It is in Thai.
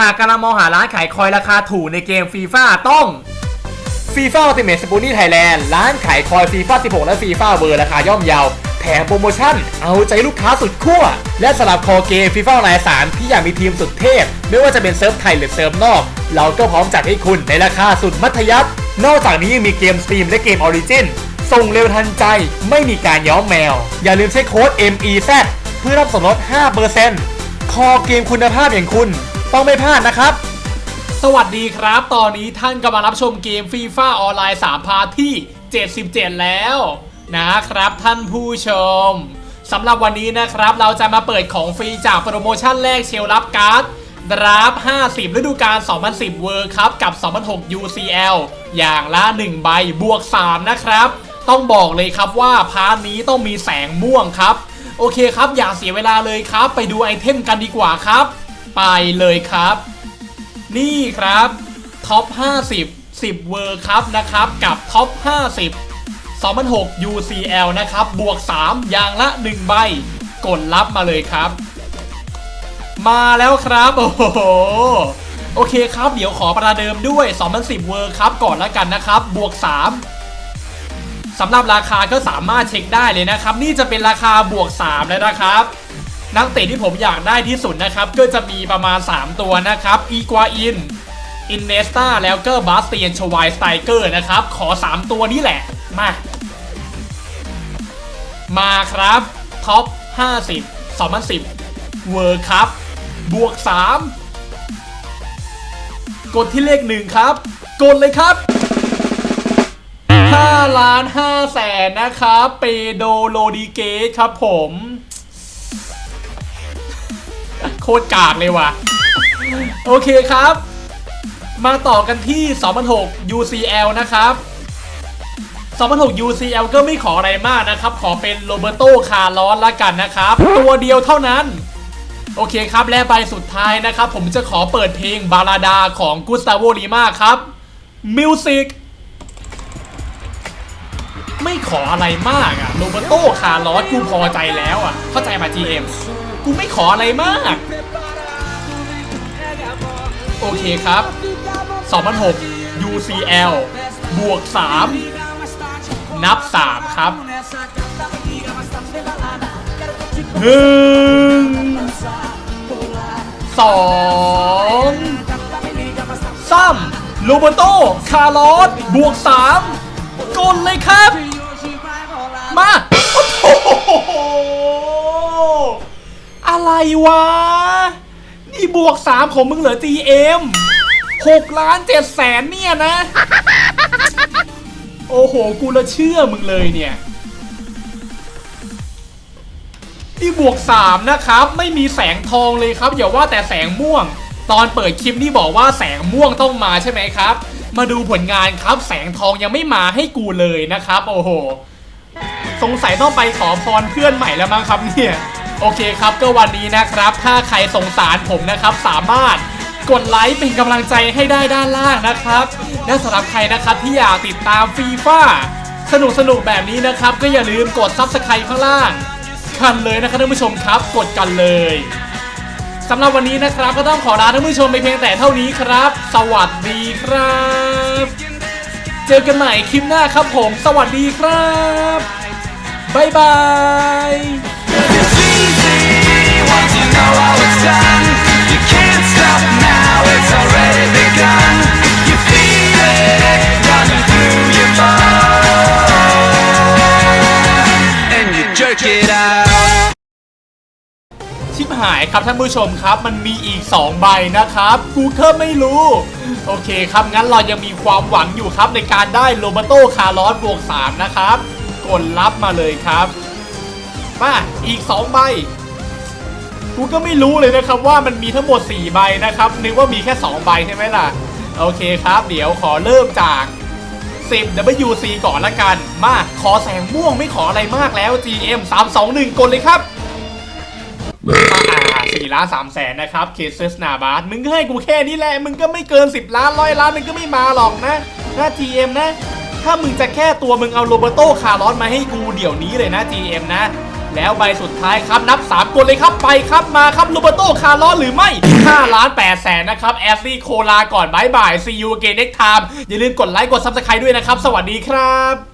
หากกำลังมองหาร้านขายคอยราคาถูกในเกมฟีฟ่าต้องฟีฟ่าอัลติเมทสปูนี่ไทยแลนด์ร้านขายคอยฟีฟ่า16 และฟีฟ่าเวอร์ราคาย่อมเยาแถมโปรโมชั่น เอาใจลูกค้าสุดขั้ว และสำหรับคอเกมฟีฟ่าไลน์3ที่อยากมีทีมสุดเทพ ไม่ว่าจะเป็นเซิร์ฟไทยหรือเซิร์ฟนอก เราก็พร้อมจัดให้คุณในราคาสุดมัธยัสถ์นอกจากนี้ยังมีเกมสตรีมและเกมออริจินส่งเร็วทันใจไม่มีการย้อมแมว อย่าลืมใช้โค้ด MEZ เพื่อรับส่วนลด 5% คอเกมคุณภาพอย่างคุณ ต้องไม่พลาดนะครับ สวัสดีครับ ตอนนี้ท่านกำลังรับชมเกมฟีฟ่าออนไลน์3พาร์ทที่ 77 แล้วนะครับท่านผู้ชมสำหรับวันนี้นะครับ เราจะมาเปิดของฟรีจากโปรโมชั่นแรกเชลรับการ์ดดราฟ50 ฤดูกาล 2010 เวิร์คัพกับ 2006 UCL อย่างละ 1 ใบบวก 3 นะครับ ต้องบอกเลยครับว่าพาร์ทนี้ต้องมีแสงม่วงครับ โอเคครับ อย่าเสียเวลาเลยครับ ไปดูไอเทมกันดีกว่าครับ ไปเลยครับ นี่ครับท็อป 50 10เวอร์ครับนะครับ กับท็อป 50 2006 UCL นะครับ บวก 3 อย่างละ 1 ใบ กดรับมาเลยครับ มาแล้วครับ โอ้โห โอเคครับ เดี๋ยวขอประเดิมด้วย 2010 เวอร์ครับ ก่อนแล้วกันนะครับ บวก 3 สำหรับราคาก็สามารถเช็คได้เลยนะครับ นี่จะเป็นราคาบวก 3 แล้วนะครับ นักเตะที่ผมอยากได้ที่สุดนะครับ ก็จะมีประมาณ 3 ตัวนะครับอีกวาอินอินเนสตาแล้วก็บาสเตียนชวายสไตเกอร์นะครับ ขอ 3 ตัวนี้แหละ มา มาครับ ท็อป 50 2010 เวิร์คัพบวก 3 กดที่เลขหนึ่งครับ กดเลยครับ 5ล้าน5แสนนะครับเปโดโลดิเกสครับผม โคตรกากเลยว่ะ โอเคครับ มาต่อกันที่2006 UCL นะครับ2006 UCL ก็ไม่ขออะไรมากนะครับ ขอเป็นโรเบโตคาร์ลอสละกันนะครับ ตัวเดียวเท่านั้น โอเคครับ และใบสุดท้ายนะครับ ผมจะขอเปิดเพลงบาลาดาของกุสตาโวลีมาครับมิวสิก ไม่ขออะไรมากอะโรเบโตคาร์ลอสกูพอใจแล้วอะเข้าใจมา GM กูไม่ขออะไรมาก โอเคครับ2006 UCL บวก 3 นับ 3 ครับหนึ่งสองสามโรเบโต คาร์ลอส บวก 3กดเลยครับ วะ นี่บวก 3 ของมึงเหรอ GM 6ล้าน7แสนเนี่ยนะ โอ้โห กูละเชื่อมึงเลยเนี่ยที่บวก 3 นะครับ ไม่มีแสงทองเลยครับ อย่าว่าแต่แสงม่วง ตอนเปิดคลิปนี่บอกว่าแสงม่วงต้องมาใช่ไหมครับ มาดูผลงานครับแสงทองยังไม่มาให้กูเลยนะครับ โอ้โห สงสัยต้องไปขอพรเพื่อนใหม่แล้วมั้งครับเนี่ย โอเคครับก็วันนี้นะครับ ถ้าใครสงสารผมนะครับ สามารถกดไลค์เป็นกำลังใจให้ได้ด้านล่างนะครับ และสำหรับใครนะครับที่อยากติดตามฟีฟ่าสนุกสนุกๆแบบนี้นะครับ ก็อย่าลืมกดซับสไครต์ข้างล่างกันเลยนะครับท่านผู้ชมครับ กดกันเลยสำหรับวันนี้นะครับ ก็ต้องขอลาท่านผู้ชมไปเพียงแต่เท่านี้ครับ สวัสดีครับ เจอกันใหม่คลิปหน้าครับผม สวัสดีครับบ๊ายบาย ชิบหายครับท่านผู้ชมครับมันมีอีก 2 ใบนะครับกูเก็ไม่รู้ โอเคครับงั้นเรายังมีความหวังอยู่ครับในการได้โรเบโตคาร์ลอสบวก3นะครับ กดรับมาเลยครับ มาอีก 2 ใบ กูก็ไม่รู้เลยนะครับว่ามันมีทั้งหมด 4 ใบนะครับ นึกว่ามีแค่ 2 ใบใช่ไหมล่ะ โอเคครับ เดี๋ยวขอเริ่มจาก 10 WC ก่อนละกัน มาขอแสงม่วงไม่ขออะไรมากแล้ว GM 3 2 1 กดเลยครับสี่ล้านสามแสนนะครับเคสเซสนาบาร์มึงก็ให้กูแค่นี้แหละ มึงก็ไม่เกิน 10 ล้านร้อยล้านมึงก็ไม่มาหรอกนะนะ GM นะ ถ้ามึงจะแค่ตัวมึงเอาโรเบโตคาร์ลอสมาให้กูเดี๋ยวนี้เลยนะ GM นะ แล้วใบสุดท้ายครับนับ3กดเลยครับไปครับมาครับโรเบโตคาร์ลอหรือไม่5ล้าน8แสนนะครับแอสซี่โคลาก่อนบายบาย see you again next time อย่าลืมกดไลค์กดซับสไครต์ด้วยนะครับ สวัสดีครับ